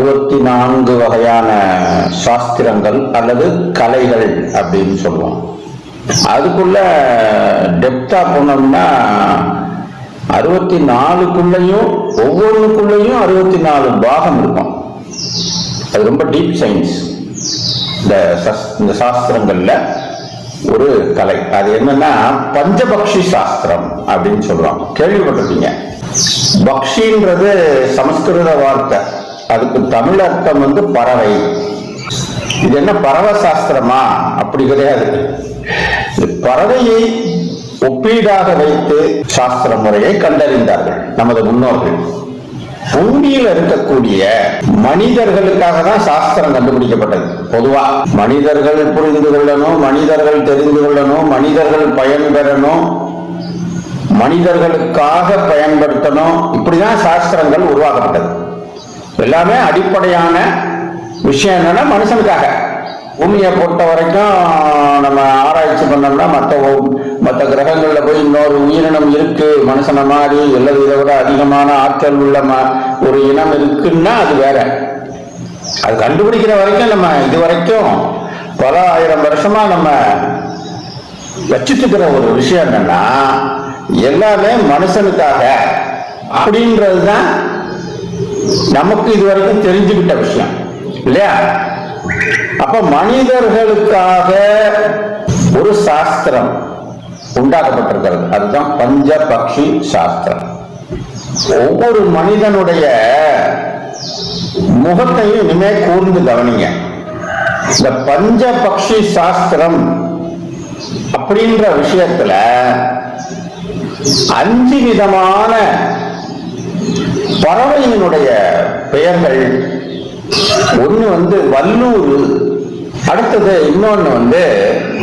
அறுபத்தி நான்கு வகையான சாஸ்திரங்கள் அல்லது கலைகள் அப்படின்னு சொல்லுவோம் அதுக்குள்ள டெப்தா போனோம்னா அறுபத்தி நாலுக்குள்ளேயும் ஒவ்வொன்றுக்குள்ளேயும் அறுபத்தி நாலு பாகம் இருக்கும். அது ரொம்ப டீப் சயின்ஸ் இந்த இந்த சாஸ்திரங்கள்ல ஒரு கலை. அது என்னன்னா பஞ்சபக்ஷி சாஸ்திரம் அப்படின்னு சொல்லுவாங்க கேள்விப்பட்டிருக்கீங்க பக்ஷின்றது சமஸ்கிருத வார்த்தை. அதுக்கு தமிழ் அர்த்தம் வந்து பறவை. இது என்ன பறவை சாஸ்திரமா அப்படி கிடையாது. பறவையை ஒப்பீடாக வைத்து சாஸ்திர முறையை கண்டறிந்தார்கள் நமது முன்னோர்கள். பூமியில் இருக்கக்கூடிய மனிதர்களுக்காக தான் சாஸ்திரம் கண்டுபிடிக்கப்பட்டது. பொதுவா மனிதர்கள் புரிந்து கொள்ளணும் மனிதர்கள் தெரிந்து கொள்ளணும் மனிதர்கள் பயன்பெறணும் மனிதர்களுக்காக பயன்படுத்தணும். இப்படிதான் சாஸ்திரங்கள் உருவாக்கப்பட்டது. எல்லாமே அடிப்படையான விஷயம் என்னன்னா மனுஷனுக்காக. பூமியை பொறுத்த வரைக்கும் நம்ம ஆராய்ச்சி பண்ணோம்னா மற்ற மற்ற கிரகங்களில் போய் இன்னொரு உயிரினம் இருக்கு. மனுஷனை மாதிரி அல்லது இதை விட அதிகமான ஆற்றல் உள்ள ம- ஒரு இனம் இருக்குன்னா அது வேற. அது கண்டுபிடிக்கிற வரைக்கும் நம்ம இது வரைக்கும் பல ஆயிரம் வருஷமா நம்ம வச்சுட்டுக்கிற ஒரு விஷயம் என்னன்னா எல்லாமே மனுஷனுக்காக அப்படின்றது தான் நமக்கு இதுவரைக்கும் தெரிஞ்சுக்கிட்ட விஷயம். இல்லையா? அப்ப மனிதர்களுக்காக ஒரு சாஸ்திரம் உண்டாக்கப்பட்டிருக்கிறது. அதுதான் பஞ்ச பக்ஷி சாஸ்திரம். ஒவ்வொரு மனிதனுடைய முகத்தையும் இனிமே கூர்ந்து கவனிங்க. இந்த பஞ்ச பக்ஷி சாஸ்திரம் அப்படின்ற விஷயத்துல அஞ்சு விதமான பறவையினுடைய பெயர்கள். ஒண்ணு வந்து வல்லூர் அடுத்தது இன்னொன்னு வந்து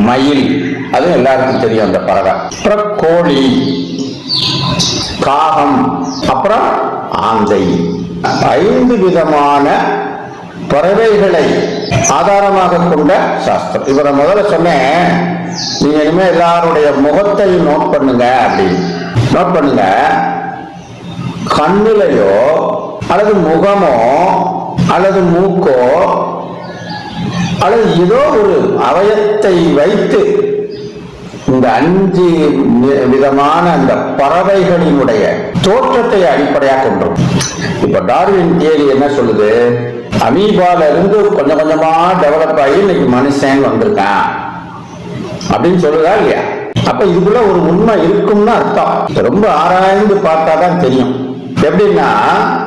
மயில். அதுவும் எல்லாருக்கும் தெரியும் அந்த பறவை. அப்புறம் கோழி காகம் அப்புறம் ஆந்தை. ஐந்து விதமான பறவைகளை ஆதாரமாக கொண்ட சாஸ்திரம். இவரை முதல்ல சொன்னேன் நீங்க இனிமே எல்லாருடைய முகத்தை நோட் பண்ணுங்க அப்படின்னு. நோட் பண்ணுங்க. கண்ணுலையோ அல்லது முகமோ அல்லது மூக்கோ அல்லது ஏதோ ஒரு அவயத்தை வைத்து இந்த அஞ்சு வி- விதமான அந்த பறவைகளினுடைய தோற்றத்தை அடிப்படையாக கொண்டோம் இப்ப டார்வின் தியரி என்ன சொல்லுது? அமீபால இருந்து கொஞ்சம் கொஞ்சமா டெவலப் ஆகி இன்னைக்கு மனுஷன் வந்திருக்கான். அப்படின்னு சொல்லுதா இல்லையா? அப்ப இதுக்குள்ள ஒரு உண்மை இருக்கும்னு அர்த்தம். ரொம்ப ஆராய்ந்து பார்த்தாதான் தெரியும். எப்படின்னா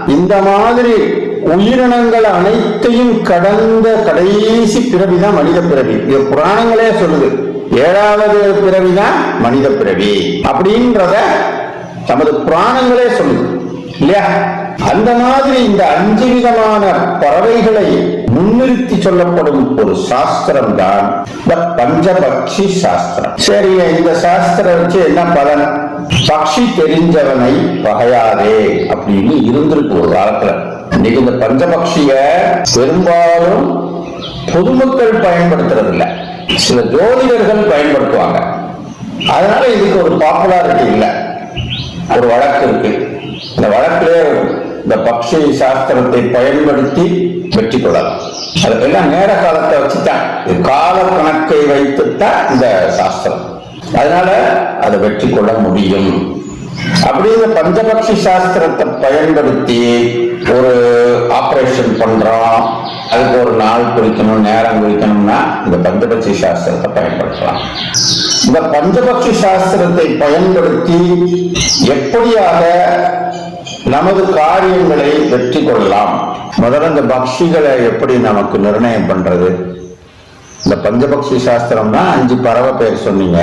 இந்த மாதிரி உயிரினங்கள் அனைத்தையும் கடந்த கடைசி பிறவிதான் மனித பிறவி. இது புராணங்களே சொல்லுது. ஏழாவது பிறவிதான் மனித பிறவி அப்படின்றத நமது புராணங்களே சொல்லுது. இல்லையா? அந்த மாதிரி இந்த அஞ்சு விதமான பறவைகளை முன்னிறுத்தி சொல்லப்படும் ஒரு சாஸ்திரம் தான் இந்த பஞ்சபக்ஷி சாஸ்திரம். சரி இந்த சாஸ்திரம் வச்சு என்ன பலன்? பக்ஷி தெரிஞ்சவனை பகையாதே அப்படின்னு இருந்திருக்கு ஒரு காலத்துல. இன்னைக்கு இந்த பஞ்சபக்ஷிய பெரும்பாலும் பொதுமக்கள் பயன்படுத்துறது இல்ல சில ஜோதிடர்கள் பயன்படுத்துவாங்க. அதனால இதுக்கு ஒரு பாப்புலாரிட்டி இல்லை. ஒரு வழக்கு இருக்கு. இந்த வழக்கிலே இந்த பக்ஷி சாஸ்திரத்தை பயன்படுத்தி வெற்றி கொள்ளலாம். அதுக்கெல்லாம் நேர காலத்தை வச்சுதான். கால கணக்கை வைத்துத்தான் இந்த சாஸ்திரம். அதனால அதை வெற்றி கொள்ள முடியும். அப்படி இந்த பஞ்சபக்ஷி சாஸ்திரத்தை பயன்படுத்தி ஒரு ஆபரேஷன் பண்றோம். அதுக்கு ஒரு நாள் குறிக்கணும் நேரம் குறிக்கணும்னா இந்த பஞ்சபக்ஷி சாஸ்திரத்தை பயன்படுத்தலாம். இந்த பஞ்சபக்ஷி சாஸ்திரத்தை பயன்படுத்தி எப்படியாக நமது காரியங்களை வெற்றி கொள்ளலாம்? முதல்ல இந்த பக்ஷிகளை எப்படி நமக்கு நிர்ணயம் பண்றது? இந்த பஞ்சபக்ஷி சாஸ்திரம்னா அஞ்சு பறவை பேர் சொன்னீங்க.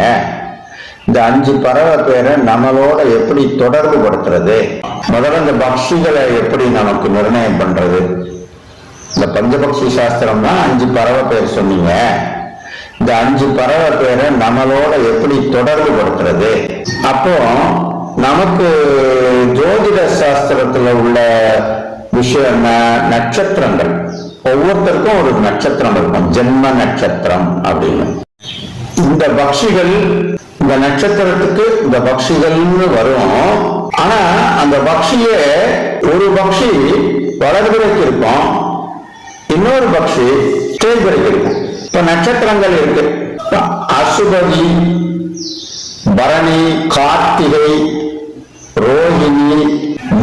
இந்த அஞ்சு பறவை பேரை நம்மளோட எப்படி தொடர்பு படுத்துறது முதல்ல இந்த பக்ஷிகளை எப்படி நமக்கு நிர்ணயம் பண்றது? இந்த பஞ்சபக்ஷி சாஸ்திரம்னா அஞ்சு பறவை பேர் சொன்னீங்க. இந்த அஞ்சு பறவை பேரை நம்மளோட எப்படி தொடர்பு படுத்துறது அப்போ நமக்கு ஜோதிட சாஸ்திரத்துல உள்ள விஷயம் என்ன? நட்சத்திரங்கள். ஒவ்வொருத்தருக்கும் ஒரு நட்சத்திரம் இருக்கும். ஜென்ம நட்சத்திரம் அப்படின்னு. இந்த பக்ஷிகள் இந்த நட்சத்திரத்துக்கு இந்த பக்ஷிகள்னு வரும். ஆனா அந்த பக்ஷிய ஒரு பக்ஷி வளர்பிறைக்கு இருக்கும். இன்னொரு பக்ஷி தேய்பிரை இருக்கும். இப்ப நட்சத்திரங்கள் இருக்கு. அசுபதி பரணி கார்த்திகை ரோஹிணி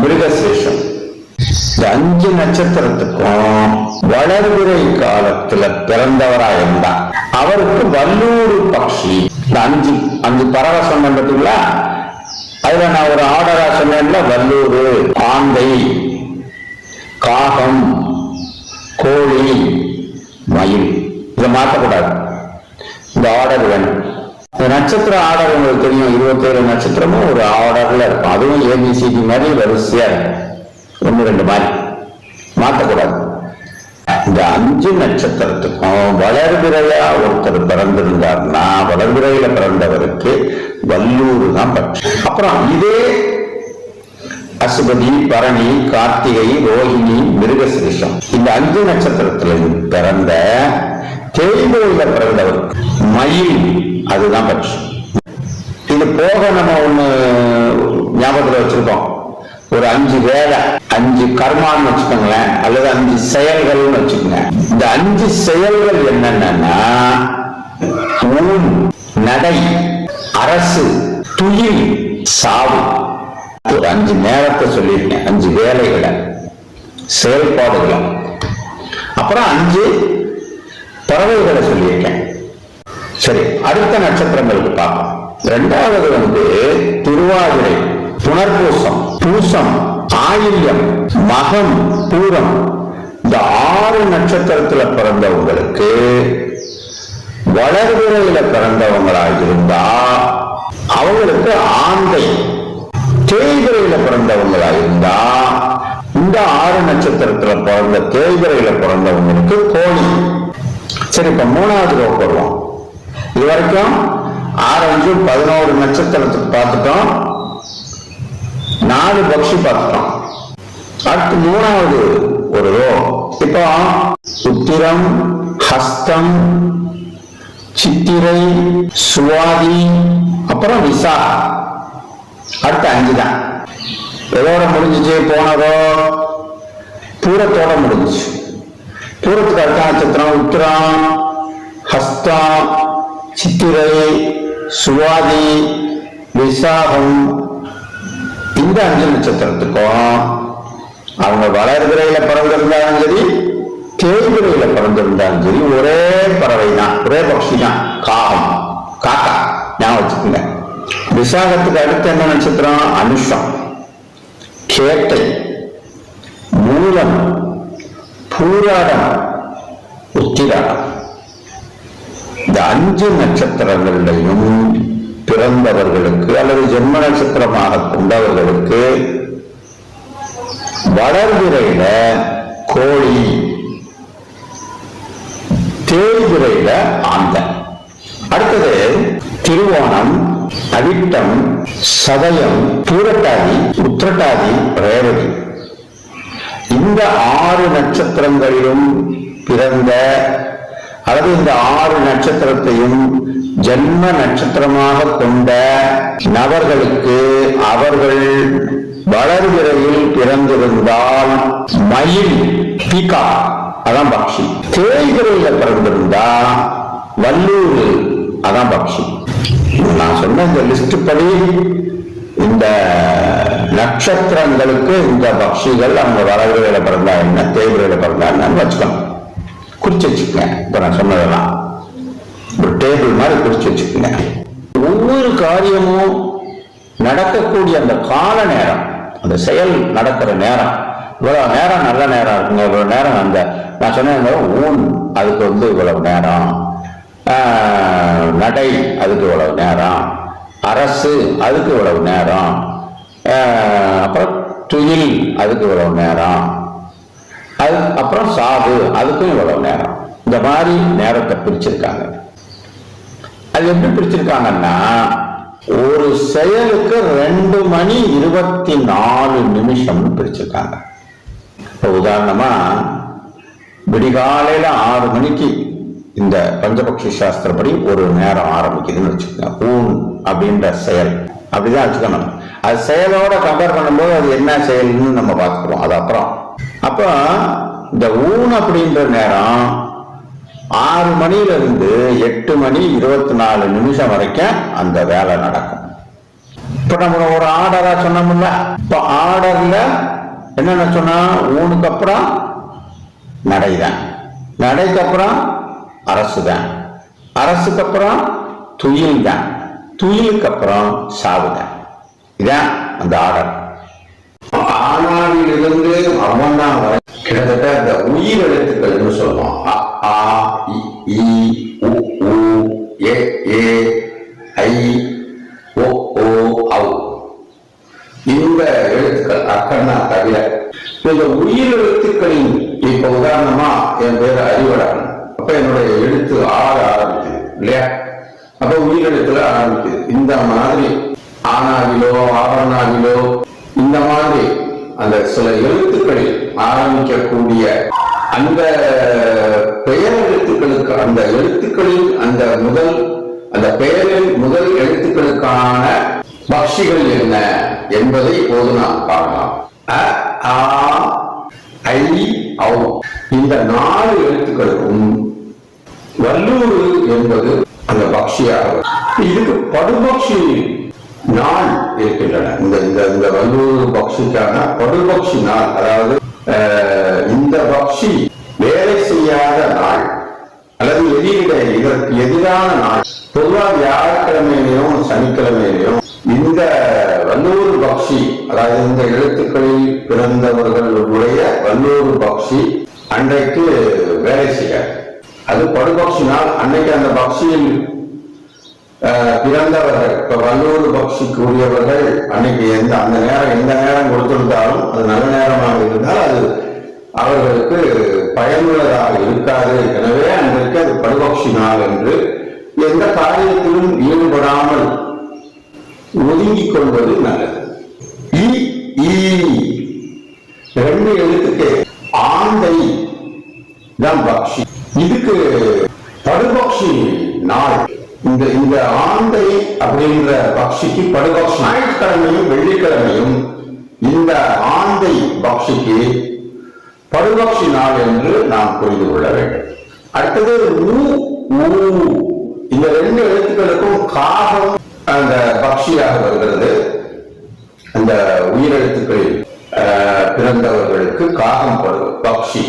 மிருகசேஷம். இந்த அஞ்சு நட்சத்திரத்துக்கும் வளர்பிறை காலத்துல பிறந்தவரா இருந்தார். அவருக்கு வல்லூர் பக்ஷி. இந்த அஞ்சு அஞ்சு பறவை சொன்னேன் பார்த்தீங்களா? அதுல நான் ஒரு ஆர்டரா சொன்னேன்ல வல்லூர் ஆந்தை காகம் கோழி மயில். இதை மாற்றக்கூடாது. இந்த ஆர்டர் வேணும். இந்த நட்சத்திர ஆர்டர் உங்களுக்கு தெரியும். இருபத்தேழு நட்சத்திரமும் ஒரு ஆர்டர்ல இருக்கும். அதுவும் ஏபிசிடி மாதிரி வரிசையா இருக்கும். ஒன்று ரெண்டு மாதிரி மாற்றக்கூடாது. இந்த அஞ்சு நட்சத்திரத்துக்கும் வளர்பிறையா ஒருத்தர் பிறந்திருந்தார்னா வளர்பிறையில பிறந்தவருக்கு வல்லூர் தான் பட்சம் அப்புறம் இதே அசுபதி பரணி கார்த்திகை ரோஹிணி மிருகசிரேஷம். இந்த அஞ்சு நட்சத்திரத்துல பிறந்த தேய்மொழியில பிறந்தவருக்கு மயில் அதுதான் பட்சம் இது போக நம்ம ஒண்ணு ஞாபகத்துல வச்சிருக்கோம். ஒரு அஞ்சு வேலை அஞ்சு கர்மான்னு வச்சுக்கோங்களேன் அல்லது அஞ்சு செயல்கள்னு வச்சுக்கோங்க. இந்த அஞ்சு செயல்கள் என்னென்னா ஊன் நடை அரசு துயில் சாவு. ஒரு அஞ்சு நேரத்தை சொல்லியிருக்கேன் அஞ்சு வேலைகளை செயல்பாடுகளை. அப்புறம் அஞ்சு பறவைகளை சொல்லியிருக்கேன். சரி அடுத்த நட்சத்திரங்களுக்கு பார்ப்போம். ரெண்டாவது வந்து திருவாதிரை புனர்பூசம். பூசம் ஆயில்யம் மகம் பூரம். இந்த ஆறு நட்சத்திரத்துல பிறந்தவங்களுக்கு வளர்விரையில பிறந்தவங்களாக இருந்தா அவங்களுக்கு ஆந்தை தேய்விரையில பிறந்தவங்களா இருந்தா இந்த ஆறு நட்சத்திரத்துல பிறந்த தேய்விரையில பிறந்தவங்களுக்கு கோழி. சரி இப்ப மூணாவது ரோக்கு வருவோம். இது வரைக்கும் ஆறு அஞ்சு பதினோரு நட்சத்திரத்துக்கு பார்த்துட்டோம். நாலு பக்ஷி பார்த்துட்டோம் அடுத்து மூணாவது ஒரு ரோ. இப்போ உத்திரம் ஹஸ்தம் சித்திரை சுவாதி அப்புறம் விசா. அடுத்த அஞ்சு தான் எதோட முடிஞ்சிச்சு போனதோ பூரத்தோட முடிஞ்சிச்சு. பூரத்துக்கு அடுத்த நட்சத்திரம் உத்திரம் ஹஸ்தம் சித்திரை சுவாதி விசாகம் இந்த அஞ்சு நட்சத்திரத்துக்கும் அவங்க வளர்கிறையில பிறந்திருந்தாலும் சரி தேய்பிறையில பிறந்திருந்தாலும் சரி ஒரே பறவை தான் ஒரே பக்ஷி தான் காகம் காக்கா. ஞாபகம் வச்சுக்கோங்க. விசாகத்துக்கு அடுத்து என்ன நட்சத்திரம்? அனுஷம். கேட்டை மூலம் பூராடம் உத்திராடம். இந்த அஞ்சு நட்சத்திரங்களிலையும் பிறந்தவர்களுக்கு அல்லது ஜென்ம நட்சத்திரமாக கொண்டவர்களுக்கு வளர்விரையில கோழி தேய்விரையில ஆந்த அடுத்தது திருவோணம் அவிட்டம் சதயம் பூரட்டாதி உத்திரட்டாதி ரேவதி. இந்த ஆறு நட்சத்திரங்களிலும் பிறந்த அல்லது இந்த ஆறு நட்சத்திரத்தையும் ஜன்ம நட்சத்திரமாக கொண்ட நபர்களுக்கு அவர்கள் வளர்விரையில் பிறந்திருந்தால் மயில் பீகா அதான் பக்ஷி. தேய்பிரையில பிறந்திருந்தா வல்லூர் அதான் பக்ஷி. நான் சொன்ன இந்த லிஸ்ட் படி இந்த நட்சத்திரங்களுக்கு இந்த பக்ஷிகள் அவங்க வளர்விரையில பிறந்தா என்ன தேய்பிரையில பிறந்தா என்னன்னு வச்சுக்கணும். குறிச்சு வச்சுக்கேன் இப்ப நான் சொன்னதெல்லாம். ஒரு டேபிள் மாதிரி குறிச்சு வச்சுக்கோங்க. ஒவ்வொரு காரியமும் நடக்கக்கூடிய அந்த கால நேரம் அந்த செயல் நடக்கிற நேரம் இவ்வளவு நேரம் நல்ல நேரம் இருக்குங்க இவ்வளவு நேரம் அந்த நான் சொன்ன ஊன் அதுக்கு வந்து இவ்வளவு நேரம். நடை அதுக்கு இவ்வளவு நேரம். அரசு அதுக்கு இவ்வளவு நேரம். அப்புறம் துயில் அதுக்கு இவ்வளவு நேரம். அது அப்புறம் சாவு அதுக்கும் இவ்வளவு நேரம். இந்த மாதிரி நேரத்தை பிரிச்சிருக்காங்க. அது எப்படி பிரிச்சிருக்காங்கன்னா ஒரு செயலுக்கு ரெண்டு மணி இருபத்தி நாலு நிமிஷம்னு பிரிச்சிருக்காங்க. இப்போ உதாரணமா விடிகாலையில ஆறு மணிக்கு இந்த பஞ்சபக்ஷி சாஸ்திரப்படி ஒரு நேரம் ஆரம்பிக்குதுன்னு வச்சுக்கோங்க. ஊன் அப்படின்ற செயல். அப்படிதான் வச்சுக்கணும். அது செயலோட கம்பேர் பண்ணும்போது அது என்ன செயல்னு நம்ம பார்த்துக்கிறோம். அது அப்புறம். அப்போ இந்த ஊன் அப்படின்ற நேரம் ஆறு மணியிலிருந்து எட்டு மணி இருபத்தி நாலு நிமிஷம் வரைக்கும் அந்த வேலை நடக்கும். இப்ப நம்ம ஒரு ஆர்டரா சொன்னோம்ல இப்ப ஆர்டர்ல என்னென்ன சொன்னா ஊனுக்கு அப்புறம் நடைதான் நடைக்கு அப்புறம் அரசு தான். அரசுக்கு அப்புறம் துயில் தான். துயிலுக்கு அப்புறம் சாவுதான் இதான் அந்த ஆர்டர். ஆனாவிலிருந்து அவன் தான் கிட்டத்தட்ட இந்த உயிர் எழுத்துக்கள்னு சொல்லுவோம். அ, ஆ இ, உ உ ஏ ஏ ஐ ஓ ஓ ஔ. இந்த எழுத்துக்கள் அக்கண்ணா தவிர இந்த உயிர் எழுத்துக்களின் இப்ப உதாரணமா என் பேர் அறிவழகன். அப்ப என்னுடைய எழுத்து ஆக ஆரம்பிக்குது இல்லையா? அப்ப உயிரெழுத்துல ஆரம்பிக்குது. இந்த மாதிரி ஆனாவிலோ ஆவணாவிலோ சில எழுத்துக்களில் ஆரம்பிக்கக்கூடிய அந்த பெயர் எழுத்துக்களுக்கு அந்த எழுத்துக்களில் அந்த முதல் அந்த பெயரில் முதல் எழுத்துக்களுக்கான பக்ஷிகள் என்ன என்பதை இப்போது நாம் பார்க்கலாம். அ, ஆ, ஐ, இந்த நாலு எழுத்துக்களுக்கும் வல்லூர் என்பது அந்த பக்ஷியாக இதுக்கு படுபக்ஷி நாள் இருக்கின்றன. இந்த இந்த இந்த வல்லூர் பக்ஷிக்கான படுபக்ஷி நாள் அதாவது இந்த பக்ஷி வேலை செய்யாத நாள் அல்லது எதிரிட இதற்கு எதிரான நாள் பொதுவா வியாழக்கிழமையிலையும் சனிக்கிழமையிலையும் இந்த வல்லூர் பக்ஷி அதாவது இந்த எழுத்துக்களில் பிறந்தவர்களுடைய வல்லூர் பக்ஷி அன்றைக்கு வேலை செய்ய. அது படுபக்ஷி நாள். அன்னைக்கு அந்த பக்ஷியில் பிறந்தவர்கள் இப்ப வல்லூர் பக்ஷிக்கு உரியவர்கள் அன்னைக்கு எந்த அந்த நேரம் எந்த நேரம் கொடுத்திருந்தாலும் அது நல்ல நேரமாக இருந்தால் அது அவர்களுக்கு பயனுள்ளதாக இருக்காது. எனவே அன்றைக்கு அது படுபக்ஷி நாள் என்று எந்த காரியத்திலும் ஈடுபடாமல் ஒதுங்கிக் கொள்வது நல்லது. இ ரெண்டு எழுத்துக்கு ஆந்தை தான் பக்ஷி. இதுக்கு படுபக்ஷி நாள். இந்த இந்த ஆந்தை அப்படின்ற பக்ஷிக்கு படுபக்ஷி ஞாயிற்றுக்கிழமையும் வெள்ளிக்கிழமையும் இந்த ஆந்தை பக்ஷிக்கு படுபக்ஷி நாள் என்று நாம் புரிந்து கொள்ள வேண்டும். அடுத்தது ஊ இந்த ரெண்டு எழுத்துக்களுக்கும் காகம் அந்த பக்ஷியாக வருகிறது. அந்த உயிரெழுத்துக்களில் அஹ், பிறந்தவர்களுக்கு காகம் படு பக்ஷி.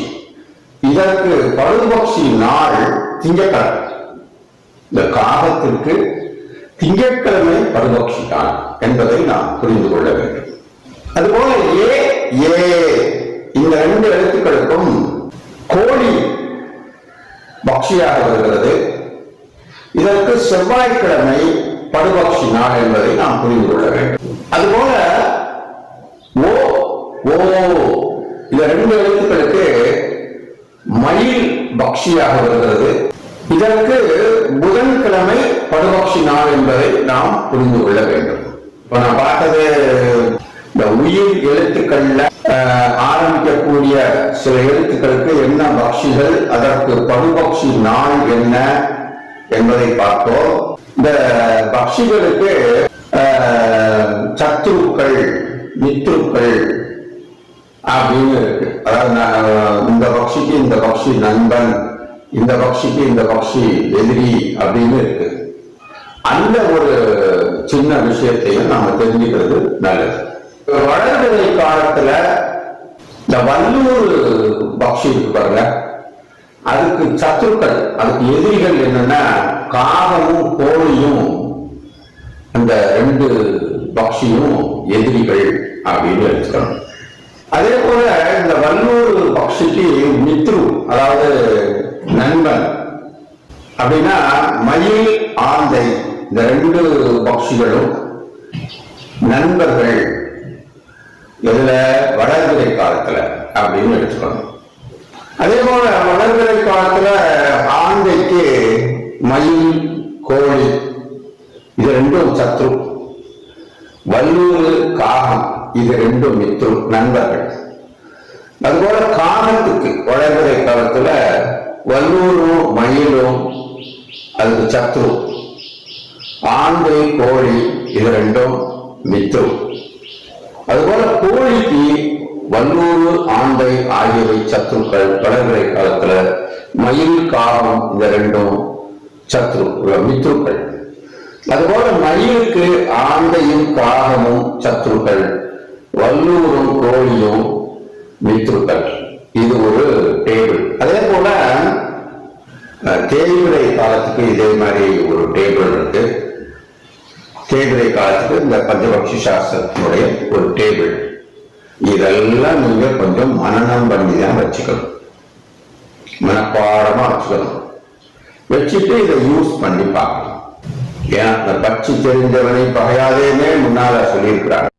இதற்கு படுபக்ஷி நாள் திங்கட்கிழமை. இந்த காலத்திற்கு திங்கட்கிழமை படுபக்ஷி நாள் என்பதை நாம் புரிந்து கொள்ள வேண்டும். அதுபோல ஏ ஏ இந்த ரெண்டு எழுத்துக்களுக்கும் கோழி பக்ஷியாக வருகிறது. இதற்கு செவ்வாய்க்கிழமை படுபக்ஷி நாள் என்பதை நாம் புரிந்து கொள்ள வேண்டும். அதுபோல ஓ ஓ இந்த ரெண்டு எழுத்துக்களுக்கு மயில் பக்ஷியாக வருகிறது. இதற்கு புதன்கிழமை படுபக்ஷி நாள் என்பதை நாம் புரிந்து கொள்ள வேண்டும். இப்ப நான் பார்த்தது இந்த உயிர் எழுத்துக்கள்ல ஆரம்பிக்கக்கூடிய சில எழுத்துக்களுக்கு என்ன பக்ஷிகள் அதற்கு படுபக்ஷி நாள் என்ன என்பதை பார்த்தோம். இந்த பக்ஷிகளுக்கு சத்துருக்கள் மித்ருக்கள் அப்படின்னு இருக்கு. அதாவது நான் இந்த பக்ஷிக்கு இந்த பக்ஷி நண்பன் இந்த பக்ஷிக்கு இந்த பக்ஷி எதிரி அப்படின்னு இருக்கு. அந்த ஒரு சின்ன விஷயத்தையும் நாம தெரிஞ்சுக்கிறது நல்லது. வளர்பிறை காலத்துல இந்த வல்லூர் பக்ஷி இருக்கு பாருங்க. அதுக்கு சத்துருக்கள் அதுக்கு எதிரிகள் என்னன்னா காகமும் கோழியும் அந்த ரெண்டு பக்ஷியும் எதிரிகள் அப்படின்னு எடுத்துக்கணும். அதே போல இந்த வல்லூர் பக்ஷிக்கு மித்ரு அதாவது நண்பன் அப்படின்னா மயில் ஆந்தை இந்த ரெண்டு பக்ஷிகளும் நண்பர்கள். இதுல வளர்பிறை காலத்துல அப்படின்னு எடுத்துக்கணும். அதே போல வளர்பிறை காலத்துல ஆந்தைக்கு மயில் கோழி இது ரெண்டும் சத்ரு. வல்லூர் காகம். இது ரெண்டும் மித்ரு நண்பர்கள். அதுபோல காமத்துக்கு வளர்பிறை காலத்துல வல்லூரும் மயிலும் அதுக்கு சத்ரு. ஆண்டு கோழி இது ரெண்டும் மித்ரு. அதுபோல கோழிக்கு வல்லூறு ஆந்தை ஆகியவை சத்துருக்கள் வளர்கிறை காலத்துல. மயில் காகம் இந்த ரெண்டும் சத்ரு மித்ருக்கள். அதுபோல மயிலுக்கு ஆந்தையும் காகமும் சத்ருக்கள். வல்லூரும் கோழியும் மித்ருக்கள் இது ஒரு டேபிள் அதே போல அஹ், காலத்துக்கு இதே மாதிரி ஒரு டேபிள் இருக்கு. தேய்பிறை காலத்துக்கு இந்த பஞ்சபக்ஷி சாஸ்திரத்தினுடைய ஒரு டேபிள் இதெல்லாம் நீங்க கொஞ்சம் மனநம் பண்ணி தான் வச்சுக்கணும். மனப்பாடமா வச்சுக்கணும். வச்சுட்டு இதை யூஸ் பண்ணி பார்க்கணும். ஏன் அந்த பட்சி தெரிஞ்சவனை பகையாதேன்னு முன்னால சொல்லியிருக்கிறாங்க.